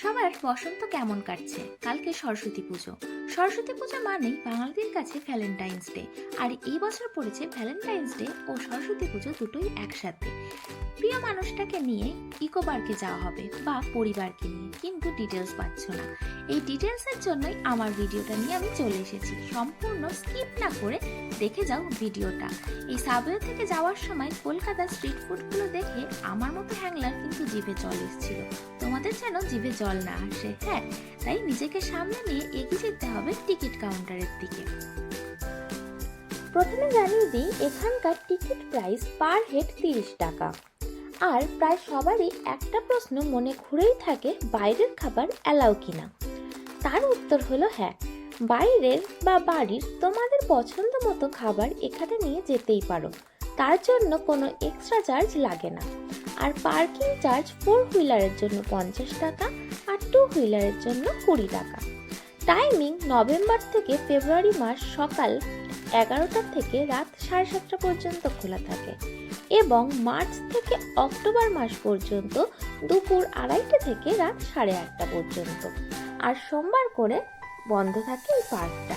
সবার বসন্ত কেমন কাটছে? কালকে সরস্বতী পুজো। সরস্বতী পুজো মানেই বাঙালিদের কাছে ভ্যালেন্টাইন্স ডে আর এই বছর পড়েছে ভ্যালেন্টাইন্স ডে ও সরস্বতী পুজো দুটোই একসাথে। প্রিয় মানুষটাকে নিয়ে ইকো পার্কে যাওয়া হবে বা পরিবারকে নিয়ে, কিন্তু ডিটেলস পাচ্ছ না। এই ডিটেলসের জন্যই আমার ভিডিওটা নিয়ে আমি চলে এসেছি। সম্পূর্ণ স্কিপ না করে দেখে যাও ভিডিওটা। এই সাবওয়ে থেকে যাওয়ার সময় কলকাতার স্ট্রিট ফুডগুলো দেখে আমার মতো হ্যাংলার কিন্তু জিভে জল এসেছিল। তোমাদের যেন জিভে জল না আসে হ্যাঁ? তাই নিজেকে সামনে নিয়ে এগিয়ে যেতে হবে টিকিট কাউন্টারের দিকে। প্রথমে জানিয়ে দিই, এখানকার টিকিট প্রাইস পার হেড তিরিশ টাকা। আর প্রায় সবারই একটা প্রশ্ন মনে ঘুরেই থাকে, বাইরের খাবার অ্যালাউ কিনা? তার উত্তর হলো হ্যাঁ। বাইরের বা বাড়ির তোমাদের পছন্দ মতো খাবার এখানে নিয়ে যেতেই পারো। তার জন্য কোনো এক্সট্রা চার্জ লাগে না। আর পার্কিং চার্জ ফোর হুইলারের জন্য পঞ্চাশ টাকা আর টু হুইলারের জন্য কুড়ি টাকা। টাইমিং নভেম্বর থেকে ফেব্রুয়ারি মাস সকাল এগারোটা থেকে রাত সাড়ে সাতটা পর্যন্ত খোলা থাকে। এবং মার্চ থেকে অক্টোবর মাস পর্যন্ত দুপুর আড়াইটা থেকে রাত সাড়ে আটটা পর্যন্ত। আর সোমবার করে বন্ধ থাকে এই পার্কটা।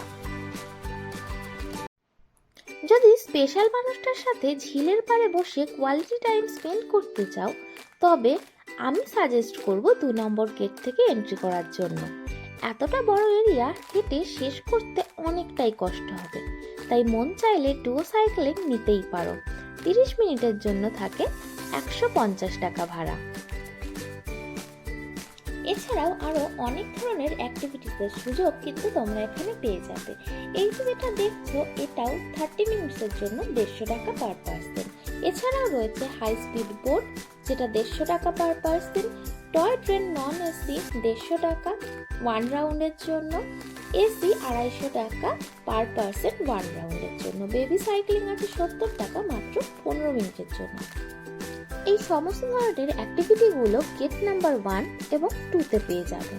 যদি স্পেশাল মানুষটার সাথে ঝিলের পাড়ে বসে কোয়ালিটি টাইম স্পেন্ড করতে চাও, তবে আমি সাজেস্ট করব দু নম্বর গেট থেকে এন্ট্রি করার জন্য। এতটা বড় এরিয়া হেঁটে শেষ করতে অনেকটাই কষ্ট হবে। তাই মন চাইলে ডুও সাইক্লিং নিতেই পারো। তিরিশ মিনিটের জন্য থাকে একশো পঞ্চাশ টাকা ভাড়া। এছাড়াও আরও অনেক ধরনের অ্যাক্টিভিটিসের সুযোগ কিন্তু তোমরা এখানে পেয়ে যাবে। এই যে যেটা দেখছ, এটাও থার্টি মিনিটসের জন্য দেড়শো টাকা পার পার্সন এছাড়াও রয়েছে হাই স্পিড বোট যেটা দেড়শো টাকা per person toy train non AC দেড়শো টাকা। ওয়ান রাউন্ডের জন্য। এসি আড়াইশো টাকা পার পার্সন ওয়ান রাউন্ডের জন্য। বেবি সাইক্লিং আছে সত্তর টাকা মাত্র পনেরো মিনিটের জন্য। এই সমস্ত ধরনের অ্যাক্টিভিটিগুলো গেট নাম্বার ওয়ান এবং টুতে পেয়ে যাবে।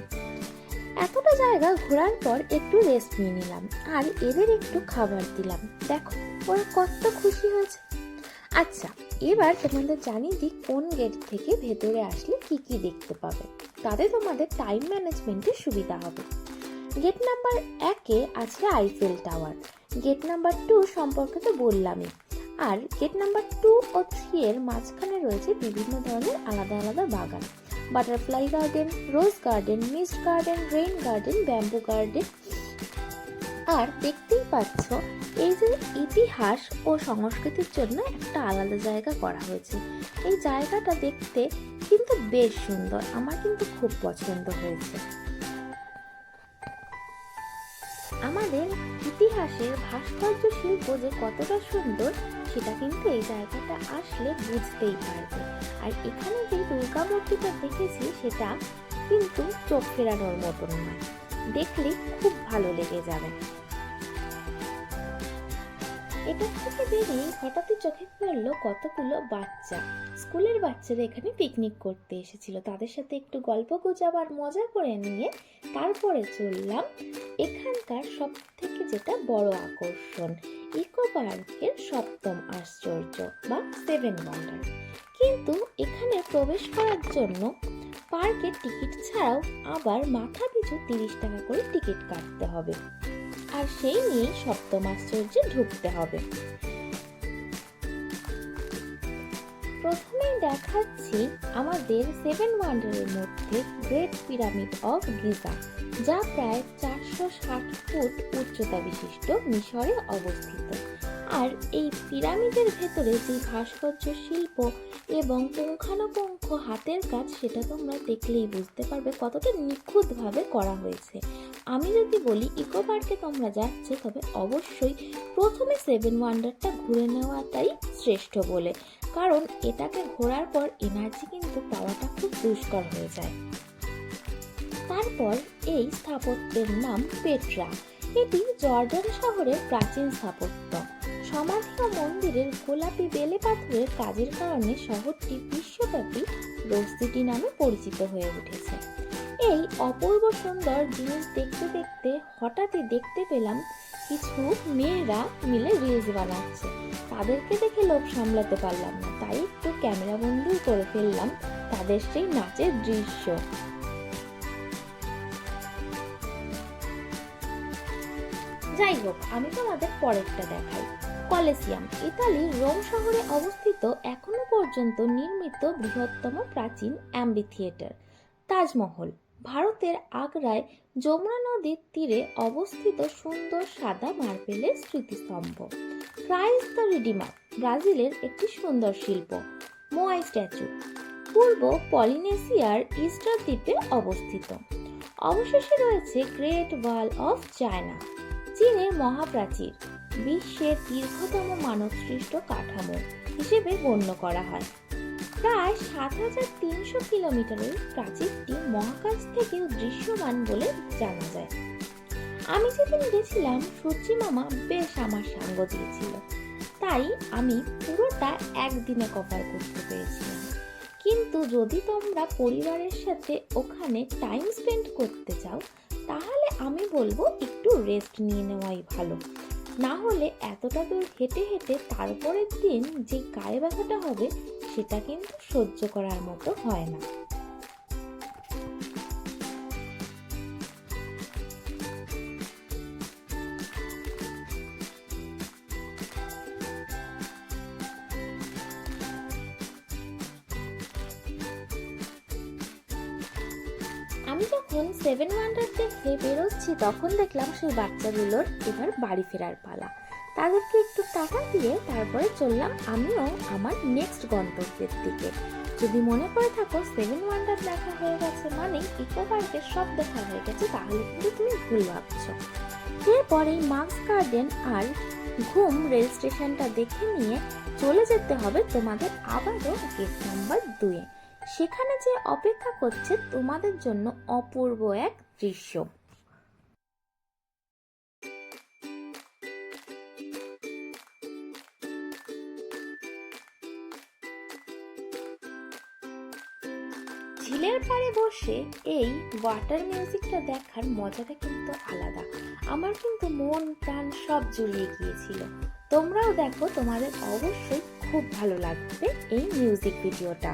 এতটা জায়গা ঘোরার পর একটু রেস্ট নিয়ে নিলাম আর এদের একটু খাবার দিলাম। দেখো, ওরা কত খুশি হয়েছে। আচ্ছা এবার তোমাদের জানিয়ে দিই কোন গেট থেকে ভেতরে আসলে কি কি দেখতে পাবে। তাতে তোমাদের টাইম ম্যানেজমেন্টের সুবিধা হবে। গেট নাম্বার একে আছে Eiffel tower gate number two সম্পর্কে তো বললামই। আর গেট নাম্বার টু ও থ্রি এর মাঝখানে রয়েছে বিভিন্ন ধরনের আলাদা আলাদা বাগান। Butterfly garden rose garden mist garden rain garden bamboo garden আর দেখতেই পাচ্ছ, এই যে ইতিহাস ও সংস্কৃতির জন্য একটা আলাদা জায়গা করা হয়েছে। এই জায়গাটা দেখতে কিন্তু বেশ সুন্দর। আমার কিন্তু খুব পছন্দ হয়েছে। আমাদের ইতিহাসের ভাস্কর্য শিল্প যে কতটা সুন্দর, সেটা কিন্তু এই জায়গাটা আসলে বুঝতেই পারবে। আর এখানে যে দুর্গা মূর্তিটা দেখেছি, সেটা কিন্তু চোখ ফেরানোর মতন নয়। দেখলে খুব ভালো লেগে যাবে। এটা থেকে বেরিয়ে হঠাৎই চোখে পড়ল কতগুলো বাচ্চা। স্কুলের বাচ্চারা এখানে পিকনিক করতে এসেছিল। তাদের সাথে একটু গল্প গুজব আর মজা করে নিয়ে তারপরে চললাম। এখানকার সব থেকে যেটা বড় আকর্ষণ ইকো পার্কের সপ্তম আশ্চর্য বা সেভেন ওয়ান্ডার কিন্তু এখানে প্রবেশ করার জন্য পার্কের টিকিট ছাড়াও আবার মাথা পিছু তিরিশ টাকা করে টিকিট কাটতে হবে। আর সেই নিয়েই সপ্তম আশ্চর্যে ঢুকতে হবে। প্রথমে দেখাচ্ছি আমাদের সেভেন ওয়ান্ডারের মধ্যে গ্রেট পিরামিড অফ গিজা, যা প্রায় চারশো ষাট ফুট উচ্চতা বিশিষ্ট মিশরে অবস্থিত। আর এই পিরামিডের ভেতরে যে ভাস্কর্য শিল্প এবং পুঙ্খানুপুঙ্খ হাতের কাজ সেটা তোমরা দেখলেই বুঝতে পারবে কতটা নিখুঁতভাবে করা হয়েছে। আমি যদি বলি ইকো পার্কে তোমরা যাচ্ছে, তবে অবশ্যই প্রথমে সেভেন ওয়ান্ডারটা ঘুরে নেওয়াটাই শ্রেষ্ঠ বলে। কারণ এটাকে ঘোরার পর এনার্জি কিন্তু পাওয়াটা খুব দুষ্কর হয়ে যায়। তারপর এই স্থাপত্যের নাম পেট্রা এটি জর্ডান শহরের প্রাচীন স্থাপত্য। মন্দিরের গোলাপি বেলে পাথরের কাজের কারণে শহরটি বিশ্বব্যাপী রোজ সিটি নামে পরিচিত হয়ে উঠেছে। এই অপূর্ব সুন্দর জিনিস দেখতে দেখতে হঠাৎই দেখতে পেলাম কিছু মেয়েরা মিলে রিলস বানাচ্ছে। তাদেরকে দেখে লোক সামলাতে পারলাম না। তাই একটু ক্যামেরা বন্দি করে ফেললাম তাদের সেই নাচের দৃশ্য। যাই হোক, আমি তোমাদের পরেরটা দেখাই। কলেসিয়াম। ইতালির রোম শহরে অবস্থিত এখনও পর্যন্ত নির্মিত বৃহত্তম প্রাচীন অ্যাম্বি থিয়েটার তাজমহল। ভারতের আগ্রায় যমুনা নদীর তীরে অবস্থিত সুন্দর সাদা মার্বেলের স্মৃতিস্তম্ভ। ক্রাইস্ট দ্য রিডিমার ব্রাজিলের একটি সুন্দর শিল্প, মোয়াই স্ট্যাচু। পূর্ব পলিনেশিয়ার ইস্টার দ্বীপে অবস্থিত। অবশেষে রয়েছে গ্রেট ওয়াল অফ চায়না, চীনের মহাপ্রাচীর। বিশ্বের দীর্ঘতম মানবসৃষ্ট কাঠামো হিসেবে গণ্য করা হয়। প্রায় সাত হাজার তিনশো কিলোমিটারের প্রাচীরটি মহাকাশ থেকেও দৃশ্যমান বলে জানা যায়। আমি যেদিন গেছিলাম, সূর্যি মামা বেশ আমার সঙ্গ দিয়েছিল। তাই আমি পুরোটা একদিনে কভার করতে পেরেছিলাম কিন্তু যদি তোমরা পরিবারের সাথে ওখানে টাইম স্পেন্ড করতে চাও, তাহলে আমি বলব একটু রেস্ট নিয়ে নেওয়াই ভালো। না হলে এতটা দূর হেঁটে হেঁটে তারপরের দিন যে গায়ে ব্যথাটা হবে, সেটা কিন্তু সহ্য করার মতো হয় না। আমি যখন সেভেন ওয়ান্ডার দেখে বেরোচ্ছি, তখন দেখলাম সেই বাচ্চাগুলোর এবার বাড়ি ফেরার পালা। তাদেরকে একটু টাকা দিয়ে তারপরে চললাম আমিও আমার নেক্সট গন্তব্যের দিকে। যদি মনে করে থাকো সেভেন ওয়ান্ডার দেখা হয়ে গেছে মানে ইকো পার্কের সব দেখা হয়ে গেছে, তাহলে কিন্তু তুমি ভুল ভাবছ। এরপর মার্কস গার্ডেন আর ঘুম রেল স্টেশনটা দেখে নিয়ে চলে যেতে হবে তোমাদের আবারও গেট নাম্বার দুয়ে। সেখানে যে অপেক্ষা করছে তোমাদের জন্য অপূর্ব এক দৃশ্য। ঝিলের পাড়ে বসে এই ওয়াটার মিউজিকটা দেখার মজাটা কিন্তু আলাদা। আমার কিন্তু মন প্রাণ সব জুড়িয়ে গিয়েছিল। তোমরাও দেখো, তোমাদের অবশ্যই খুব ভালো লাগবে এই মিউজিক ভিডিওটা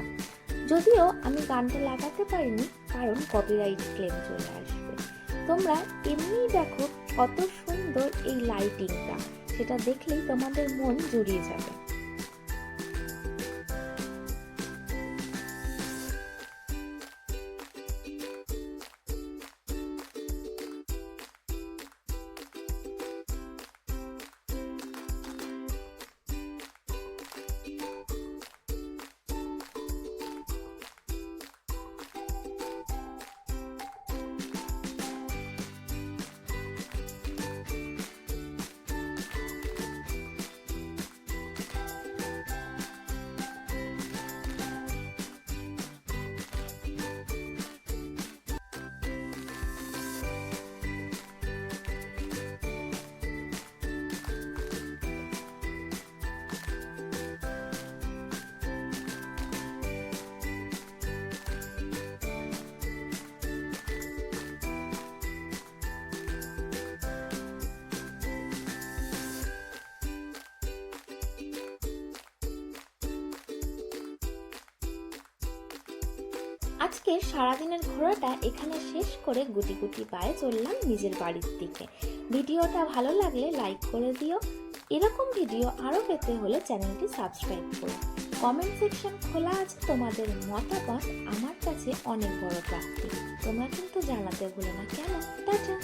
যদিও আমি গানটা লাগাতে পারিনি, কারণ কপিরাইট ক্লেম চলে আসবে। তোমরা এমনিই দেখো কত সুন্দর এই লাইটিংটা সেটা দেখলেই তোমাদের মন জুড়িয়ে যাবে। আজকে সারাদিনের ঘোরাটা এখানে শেষ করে গুটি গুটি পায়ে চললাম নিজের বাড়ির দিকে। ভিডিওটা ভালো লাগলে লাইক করে দিও। এরকম ভিডিও আরও পেতে হলে চ্যানেলটি সাবস্ক্রাইব করো। কমেন্ট সেকশন খোলা আছে তোমাদের মতামত আমার কাছে অনেক বড় প্রাপ্তি। তোমরা কিন্তু জানাতে ভুলো না, কেন? টাটা!